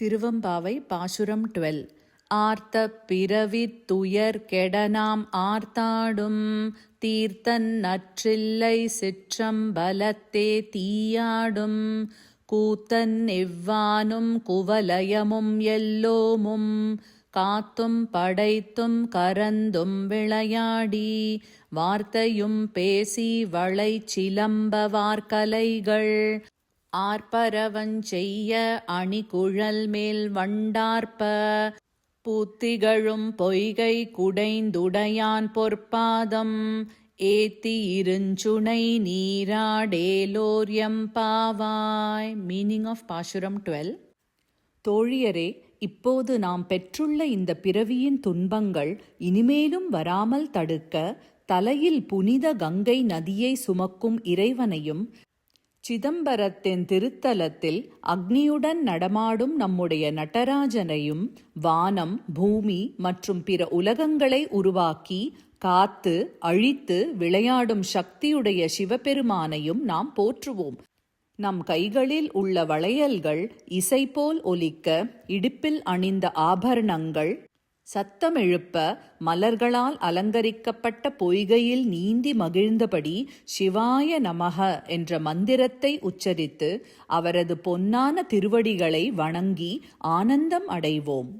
திருவம்பாவை பாசுரம் டுவெல். ஆர்த்த பிறவி துயர் கெடனாம் ஆர்த்தாடும் தீர்த்தன் நற்றில்லை சிற்றம்பலத்தே தீயாடும் கூத்தன் எவ்வானும் குவலயமும் எல்லோமும் காத்தும் படைத்தும் கரந்தும் விளையாடி வார்த்தையும் பேசி வளை சிலம்ப வார்கலைகள் ஆர்ப்பரவஞ்செய்ய அணிகுழல் மேல் வண்டார்ப்ப பூத்திகழும் பொய்கை குடைந்துடையான் பொற்பாதம் ஏத்தி இருஞ்சுனை நீராடேலோர் எம்பாவாய். மீனிங் ஆஃப் பாசுரம் டுவெல் தோழியரே இப்போது நாம் பெற்றுள்ள இந்த பிறவியின் துன்பங்கள் இனிமேலும் வராமல் தடுக்க தலையில் புனித கங்கை நதியை சுமக்கும் இறைவனையும் சிதம்பரத்தின் திருத்தலத்தில் அக்னியுடன் நடமாடும் நம்முடைய நடராஜனையும் வானம் பூமி மற்றும் பிற உலகங்களை உருவாக்கி காத்து அழித்து விளையாடும் சக்தியுடைய சிவபெருமானையும் நாம் போற்றுவோம். நம் கைகளில் உள்ள வளையல்கள் இசை போல் ஒலிக்க இடுப்பில் அணிந்த ஆபரணங்கள் சத்தமெழுப்ப மலர்களால் அலங்கரிக்கப்பட்ட பொய்கையில் நீந்தி மகிழ்ந்தபடி சிவாய நமக என்ற மந்திரத்தை உச்சரித்து அவரது பொன்னான திருவடிகளை வணங்கி ஆனந்தம் அடைவோம்.